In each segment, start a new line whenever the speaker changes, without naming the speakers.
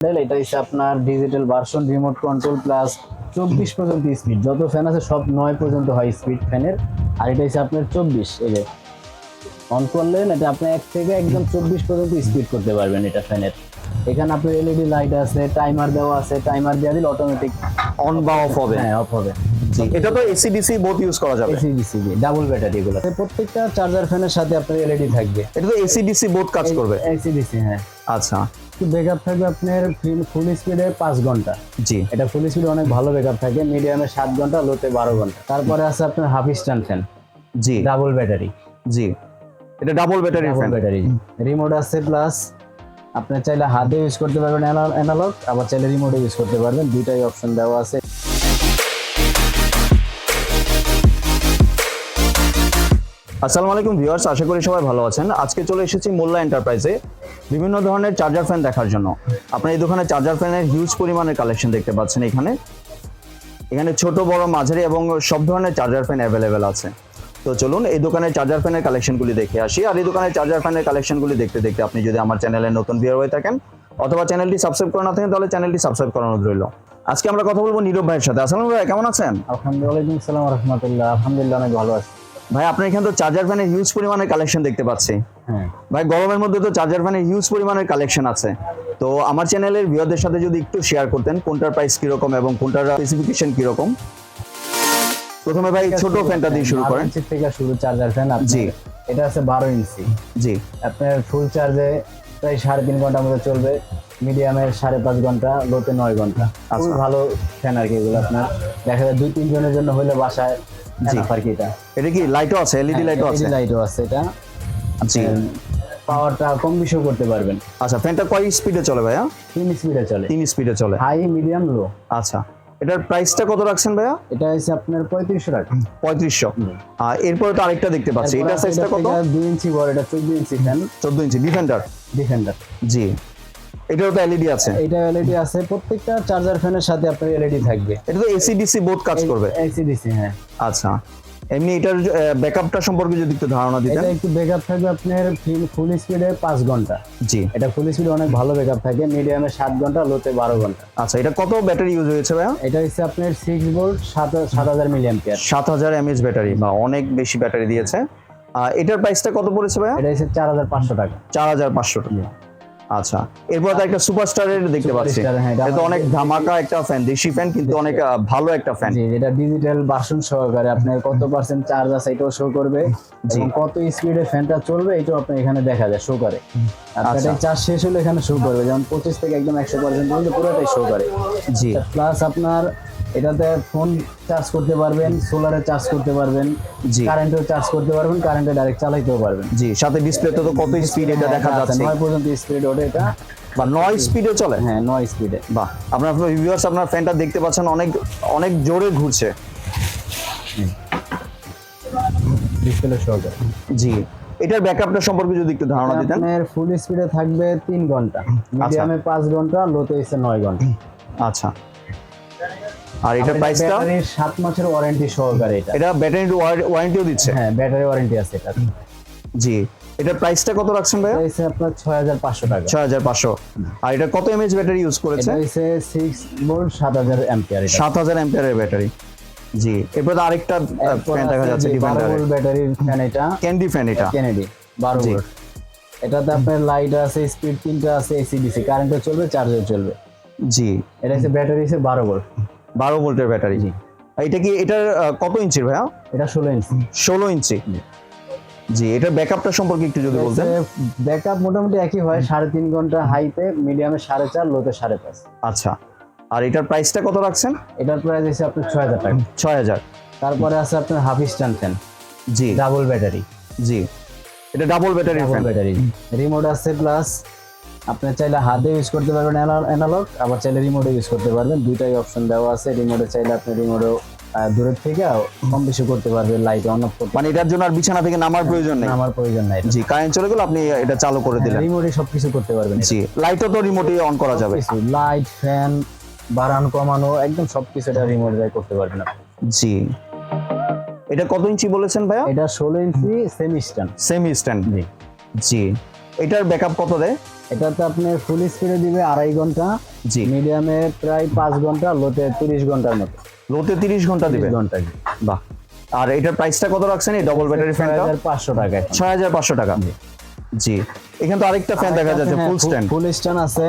এটা হচ্ছে আপনার digital version remote control plus চব্বিশ পর্যন্ত স্পিড যত ফ্যান আছে সব নয় পর্যন্ত হয় স্পিড ফ্যানের আর এটা হচ্ছে আপনার চব্বিশ এই যে। অন করলেন এটা আপনি এক থেকে একদম চব্বিশ পর্যন্ত স্পিড করতে পারবেন এটা ফ্যানের এখানে আপনার এলইডি লাইট আছে টাইমার দেওয়া আছে টাইমার দেওয়া দিলে অটোমেটিক
অন বা অফ হবে?
হ্যাঁ অফ হবে।
এটা তো এসি ডিসি বোথ ইউজ করা যাবে।
এসি ডিসিবি ডাবল ব্যাটারি এগুলো। প্রত্যেকটা চার্জার ফ্যানের সাথে আপনার এলইডি থাকবে।
এটা তো এসি ডিসি বোথ কাজ করবে।
এসি ডিসি হ্যাঁ।
আচ্ছা।
ব্যাকআপ থাকবে আপনার ফুল স্পিডে পাঁচ ঘণ্টা।
জি।
এটা ফুল স্পিডে অনেক ভালো ব্যাকআপ থাকে। মিডিয়ামে সাত ঘণ্টা লোতে বারো ঘণ্টা। তারপরে আছে আপনার হাফ স্ট্যান্ড ফ্যান
জি।
ডাবল ব্যাটারি
জি। এটা double battery
double
fan
battery remote আছে প্লাস আপনি চাইলে হাতে ইউজ করতে পারবেন অ্যানালগ আবার চাইলে রিমোটে ইউজ করতে পারবেন। দুইটাই অপশন দেওয়া আছে।
আসসালামু আলাইকুম ভিউয়ার্স, আশা করি সবাই ভালো আছেন। আজকে চলে এসেছি মোল্লা এন্টারপ্রাইজে বিভিন্ন ধরনের চার্জার ফ্যান দেখার জন্য। আপনার এই দোকানে চার্জার ফ্যানের হিউজ পরিমাণের কালেকশন দেখতে পাচ্ছেন এখানে। এখানে ছোট, বড়, মাঝারি এবং সব ধরনের চার্জার ফ্যান অ্যাভেলেবেল আছে। তো চলুন এই দোকানের চার্জার ফ্যানের কালেকশনগুলি দেখে আসি। আর এই দোকানের চার্জার ফ্যানের কালেকশনগুলি দেখতে দেখতে আপনি যদি আমার চ্যানেলে নতুন ভিউয়ার হয়ে থাকেন অথবা চ্যানেলটি সাবস্ক্রাইব করে না থাকেন, তাহলে চ্যানেলটি সাবস্ক্রাইব করানো রইল। আজকে আমরা কথা বলব নীরব ভাইয়ের সাথে। আসসালাম ভাই কেমন আছেন?
আলহামদুলিল্লাহ আলহামদুলিল্লাহ, অনেক ভালো আছে।
ভাই আপনার এখানে তো চার্জার ফ্যানের হিউজ পরিমাণের কালেকশন দেখতে পাচ্ছি।
হ্যাঁ।
ভাই গরমের মধ্যে তো চার্জার ফ্যানের হিউজ পরিমাণের কালেকশন আছে। তো আমার চ্যানেলের ভিউয়ারদের সাথে যদি একটু শেয়ার করতেন কোনটার প্রাইস কীরকম এবং কোনটার স্পেসিফিকেশন কীরকম? প্রথমে ভাই ছোট ফ্যানটা দিয়ে শুরু করেন।
থেকে শুরু চার্জার ফ্যান
জি।
এটা আছে বারো ইঞ্চি
জি।
আপনার ফুল চার্জে প্রায় সাড়ে তিন ঘণ্টার মতো চলবে। মিডিয়ামে সাড়ে পাঁচ ঘণ্টা লোতে নয় ঘণ্টা। খুবই ভালো ফ্যান আর কি এগুলো আপনার। দেখা যায় দুই তিন জনের জন্য হলে বাসায়। কি এটা।
এটা কি লাইটও আছে? এলইডি লাইটও আছে?
লাইটও আছে এটা।
জি।
পাওয়ারটা কম বেশিও করতে পারবেন।
আচ্ছা ফ্যানটা কয় স্পিডে চলে ভাইয়া?
তিন স্পিডে চলে।
তিন স্পিডে চলে।
হাই মিডিয়াম লো
আচ্ছা এটার প্রাইসটা কত রাখছেন ভাইয়া?
এটা হচ্ছে আপনার পঁয়ত্রিশশো টাকা।
পঁয়ত্রিশশো। আর এরপরে তো আরেকটা দেখতে পাচ্ছি। এটা সাইজটা কত?
দুই ইঞ্চি বড় এটা চোদ্দ ইঞ্চি ফ্যান
চোদ্দ ইঞ্চি। ডিফেন্ডার
ডিফেন্ডার
জি। এটারও তো এলইডি আছে।
এটা এলইডি আছে। প্রত্যেকটা চার্জার ফ্যানের সাথে আপনার এলইডি থাকবে।
এটা তো এসি ডিসি বোথ কাজ করবে।
এসিডিসি হ্যাঁ।
আচ্ছা। এমনি এটার ব্যাকআপটা সম্পর্কে যদি একটু ধারণা দিতেন।
এটা একটু ব্যাকআপ থাকবে আপনার ফুল স্পিডে পাঁচ ঘণ্টা।
জি।
এটা ফুল স্পিডে অনেক ভালো ব্যাকআপ থাকে। মিডিয়ামে সাত ঘণ্টা লোতে বারো ঘণ্টা।
আচ্ছা এটা কত ব্যাটারি ইউজ হয়েছে ভাইয়া?
এটা হচ্ছে আপনার সিক্স ভোল্ট সাত সাত হাজার মিলিয়াম
সাত হাজার এমএচ ব্যাটারি বা অনেক বেশি ব্যাটারি দিয়েছে। এটার প্রাইসটা কত পড়েছে ভাইয়া?
এটা হচ্ছে চার হাজার পাঁচশো টাকা।
চার হাজার পাঁচশো টাকা। আচ্ছা এরপর তো একটা সুপারস্টারের দেখতে পাচ্ছি।
হ্যাঁ, এটা
অনেক ধামাকা একটা ফ্যান দেশি ফ্যান কিন্তু অনেক ভালো একটা ফ্যান
জি এটা ডিজিটাল ভার্সন সহকারে আপনার কত পার্সেন্ট চার্জ আছে এটাও শো করবে। এবং কত স্পিডে ফ্যানটা চলবে এটাও আপনি এখানে দেখা যায় শো করে।
আচ্ছা।
ব্যাটারি চার্জ শেষ হলে এখানে শো করবে যেমন পঁচিশ থেকে একদম একশো পার্সেন্ট পর্যন্ত পুরোটাই শো করে।
জি।
প্লাস আপনার এটাতে ফোন চার্জ করতে পারবেন সোলারে চার্জ করতে পারবেন
জি।
কারেন্টেও চার্জ করতে পারবেন কারেন্টে ডাইরেক্ট চালাইতেও পারবেন।
জি সাথে ডিসপ্লেতে তো কত স্পিড এটা দেখা যাচ্ছে?
নয় পর্যন্ত স্পিড ওঠে এটা।
বা নয় স্পিডে চলে?
হ্যাঁ নয় স্পিডে
বাহ আপনার ভিউয়ার্স আপনার ফ্যানটা দেখতে পাচ্ছেন অনেক অনেক জোরে ঘুরছে।
ডিসপ্লে শো
জি এটার ব্যাকআপটা সম্পর্কে যদি একটু ধারণা দিতেন।
আপনার ফুল স্পিডে থাকবে তিন ঘণ্টা। মিডিয়ামে পাঁচ ঘণ্টা লোতে এসে নয় ঘণ্টা।
আচ্ছা। আর এটার প্রাইসটা
ব্যাটারির সাত মাসের ওয়ারেন্টি সহকারে এটা।
এটা ব্যাটারি ওয়ারেন্টিও দিচ্ছে?
হ্যাঁ ব্যাটারি ওয়ারেন্টি আছে এটা।
জি। এটার প্রাইসটা কত রাখছেন
এটা হচ্ছে আপনার ছয় হাজার পাঁচশো টাকা।
ছয় হাজার পাঁচশো। আর এটা কত এমএচ ব্যাটারি ইউজ করেছে?
এটা হচ্ছে সিক্স ভোল্ট সাত হাজার অ্যাম্পিয়ার এটা।
সাত হাজার অ্যাম্পিয়ারের ব্যাটারি জি। এরপর আরেকটা ফ্যান দেখা যাচ্ছে
ভোল্ট ব্যাটারির ফ্যান এটা।
ক্যান্ডি ফ্যান এটা।
কেনেডি বারো
জি।
ভোল্ট এটাতে আপনার লাইট আছে স্পিড তিনটা আছে এসি ডিসি কারেন্টও চলবে চার্জও চলবে।
জি।
এটা হচ্ছে ব্যাটারি হচ্ছে বারো ভোল্ট
বারো ভোল্টের ব্যাটারি। জি। এটা কি এটার কত ইঞ্চির ভাইয়া?
এটা ষোলো ইঞ্চি।
ষোলো ইঞ্চি। জি। এটার ব্যাকআপটা সম্পর্কে একটু যদি বলতেন।
ব্যাকআপ মোটামুটি একই হয় সাড়ে তিন ঘণ্টা হাইতে মিডিয়ামে সাড়ে চার লোতে সাড়ে পাঁচ।
আচ্ছা। আর এটার প্রাইসটা কত রাখছেন?
এটার প্রাইস আছে আপনার ছয় হাজার টাকা।
ছয় হাজার।
তারপরে আছে আপনার হাফ স্ট্যান্ড ফ্যান।
জি।
Double battery.
জি। এটা double battery
double battery. Remote আছে প্লাস আপনি চাইলে হাতে ইউজ করতে পারবেন অ্যানালগ আবার চাইলে রিমোটে ইউজ করতে পারবেন। দুইটাই অপশন দেওয়া আছে। রিমোটে চাইলে আপনি রিমোটও দূরের থেকে কম বেশি করতে পারবেন লাইট অন অফ করতে
মানে এটার জন্য আর বিছানা থেকে নামার প্রয়োজন নেই?
আমার প্রয়োজন নাই
জি কারেন্ট চলে গেল আপনি এটা চালু করে দিলেন।
রিমোটে সবকিছু করতে পারবেন
জি লাইটও তো রিমোটে অন করা যাবে।
লাইট ফ্যান বাড়ানো কমানো একদম সবকিছু এটা রিমোট দিয়ে করতে পারবেন আপনি।
জি। এটা কত ইঞ্চি বলেছেন ভাইয়া?
এটা ষোলো inch semi stand
semi stand
জি।
জি। এটার ব্যাকআপ কত দেয়?
এটাতে আপনার ফুল স্পিডে দিবে আড়াই ঘণ্টা
জি।
মিডিয়ামে প্রায় পাঁচ ঘণ্টা লোতে তিরিশ ঘণ্টার মতো।
লোতে তিরিশ ঘণ্টা দিবে?
ঘণ্টা
বাহ। আর এটার প্রাইসটা কত রাখছেন এই ডবল ব্যাটারি
ছয়
ফ্যানটা
পাঁচশো টাকা
ছয় হাজার পাঁচশো টাকা। জি। এখানে তো আরেকটা ফ্যান দেখা যাচ্ছে ফুল স্ট্যান্ড
ফুল স্ট্যান্ড আছে।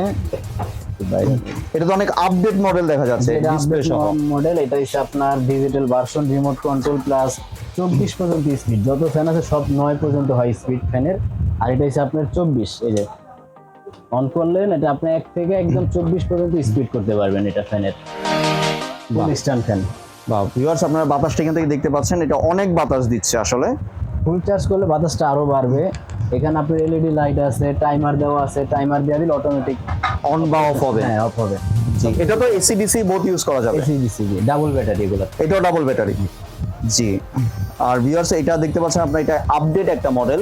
এটা তো অনেক আপডেট মডেল দেখা যাচ্ছে
এটা
ডিসপ্লে সহ।
মডেল এটা হচ্ছে আপনার digital version remote control plus চব্বিশ পর্যন্ত স্পিড যত ফ্যান আছে সব নয় পর্যন্ত হয় স্পিড ফ্যানের আর এটা হচ্ছে আপনার চব্বিশ এই যে অন করলেন এটা আপনি এক থেকে একদম চব্বিশ পর্যন্ত স্পিড করতে পারবেন এটা ফ্যানের স্ট্যান্ড ফ্যান
বা ভিউয়ার্স আপনারা বাতাসটা এখান থেকে দেখতে পাচ্ছেন এটা অনেক বাতাস দিচ্ছে আসলে।
ফুল চার্জ করলে বাতাসটা আরও বাড়বে। এখানে আপনার এলইডি লাইট আছে টাইমার দেওয়া আছে টাইমার দেওয়া দিলে অটোমেটিক
অন বা অফ হবে।
হ্যাঁ অফ হবে।
এটা তো এসি ডিসি বোথ ইউজ করা যাবে।
এসি ডিসি ডাবল ব্যাটারি এগুলো।
এটাও ডাবল ব্যাটারি জি আর ভিউয়ার্স এটা দেখতে পাচ্ছেন আপনার এটা আপডেট একটা মডেল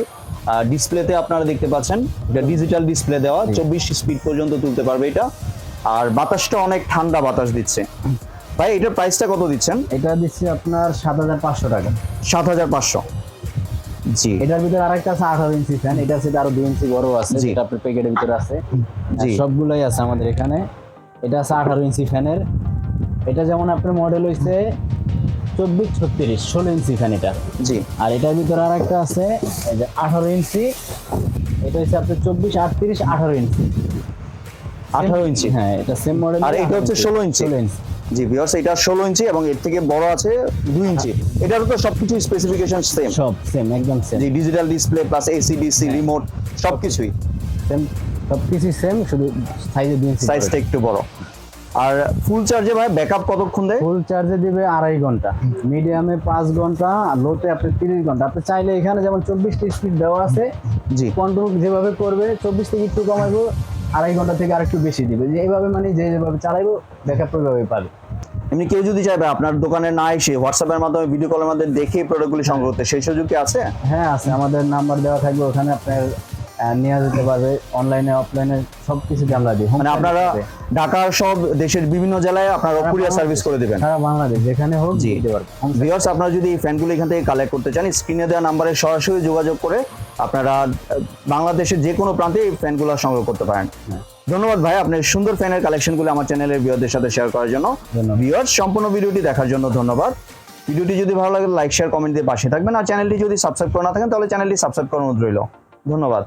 ডিসপ্লেতে আপনারা দেখতে পাচ্ছেন এটা ডিজিটাল ডিসপ্লে দেওয়া চব্বিশ স্পিড পর্যন্ত তুলতে পারবে এটা। আর বাতাসটা অনেক ঠান্ডা বাতাস দিচ্ছে। ভাই এটার প্রাইসটা কত দিচ্ছেন?
এটা দিচ্ছি আপনার সাত হাজার পাঁচশো টাকা।
সাত হাজার পাঁচশো। জি।
এটার ভিতরে আরেকটা আছে আঠারো ইঞ্চি ফ্যান এটা আছে আরও দুই ইঞ্চি বড় আছে যেটা আপনার প্যাকেটের ভিতরে আছে।
জি।
সবগুলোই আছে আমাদের এখানে। এটা আছে আঠারো ইঞ্চি ফ্যানের এটা যেমন আপনার মডেল হইছে চব্বিশ ছত্রিশ ষোলো ইঞ্চি ফ্যান এটা।
জি।
আর এটার ভিতরে আর একটা আছে আঠারো ইঞ্চি এটা হচ্ছে আপনার চব্বিশ আটত্রিশ আঠারো ইঞ্চি
আঠারো ইঞ্চি
হ্যাঁ এটা সেম মডেল
আর এটা হচ্ছে 16 ইঞ্চি।
ষোলো ইঞ্চি
জি ভিউয়ার্স এটা ষোলো ইঞ্চি এবং এর থেকে বড় আছে দুই ইঞ্চি এটারও তো সবকিছু স্পেসিফিকেশন সেম
সব সেম একদম সেম
জি digital display plus AC DC remote সবকিছুই।
সেম সব কিছুই সেম শুধু সাইজে দুই ইঞ্চি
সাইজটা একটু বড়। আর ফুল চার্জে ভাই ব্যাকআপ কতক্ষণ দেয়?
ফুল চার্জে দিবে আড়াই ঘণ্টা। মিডিয়ামে পাঁচ ঘণ্টা আর লোতে আপনি তিরিশ ঘণ্টা। আপনি চাইলে এখানে যেমন চব্বিশটি স্পিড দেওয়া আছে
জি।
কন্ট্রোল যেভাবে করবে চব্বিশ থেকে একটু কমাইবো আড়াই ঘণ্টা থেকে আরেকটু বেশি দিবে। যে এইভাবে মানে যে যেভাবে চালাইবো ব্যাকআপ ওইভাবে পাবে।
এমনি কেউ যদি চাইবে আপনার দোকানে না এসে হোয়াটসঅ্যাপের মাধ্যমে ভিডিও কলের মাধ্যমে দেখে প্রোডাক্টগুলি সংগ্রহ করতে সেই সুযোগ কি আছে?
হ্যাঁ আছে। আমাদের নাম্বার দেওয়া থাকবে ওখানে আপনার নেওয়া যেতে পারবে অনলাইনে অফলাইনে সব কিছু আমরা দিই।
মানে আপনারা ঢাকার সব দেশের বিভিন্ন জেলায় আপনারা কুরিয়ার সার্ভিস করে দিবেন।
সারা বাংলাদেশ যেখানে হোক। দিতে
ভিউয়ার্স আপনারা যদি এই ফ্যানগুলো এখান থেকে কালেক্ট করতে চান স্ক্রিনে দেওয়া নাম্বারে সরাসরি যোগাযোগ করে আপনারা বাংলাদেশের যে কোনো প্রান্তে এই ফ্যানগুলো সংগ্রহ করতে পারেন।
হ্যাঁ।
ধন্যবাদ ভাই আপনার সুন্দর ফ্যানের কালেকশনগুলো আমার চ্যানেলের ভিউয়ারদের সাথে শেয়ার করার জন্য। ভিউয়ার্স সম্পূর্ণ ভিডিওটি দেখার জন্য ধন্যবাদ। ভিডিওটি যদি ভালো লাগে লাইক শেয়ার কমেন্ট দিয়ে পাশে থাকবেন। আর চ্যানেলটি যদি সাবস্ক্রাইব করে না থাকেন তাহলে চ্যানেলটি সাবস্ক্রাইব অনুরোধ রইল। ধন্যবাদ।